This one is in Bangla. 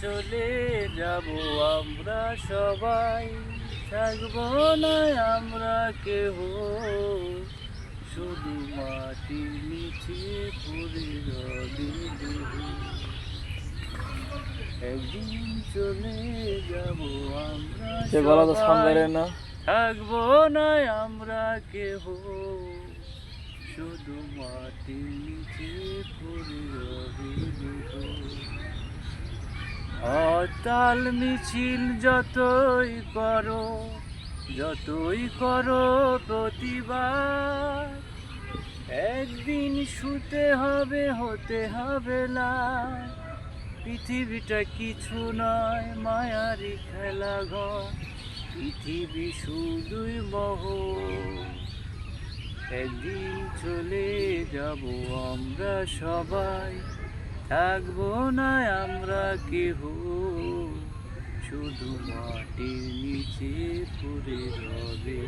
চলে যাব আমরা সবাই। থাকব না আমরা কেহ। শুধু মাটির নিচে পড়ে একদিন চলে যাব আমরা সবাই। না থাকব না আমরা কেহ। শুধু মাটির নিচে পড়ে রবে দেহ। হরতাল মিছিল যতই করো যতই করো প্রতিবার একদিন শুতে হবে, হতে হবে না। পৃথিবীটা কিছু নয়, মায়ারি খেলা ঘর। পৃথিবী শুধুই মহ। একদিন চলে যাব আমরা সবাই। থাকব না আমরা কেহ। শুধু মাটির নিচে পুরে রবে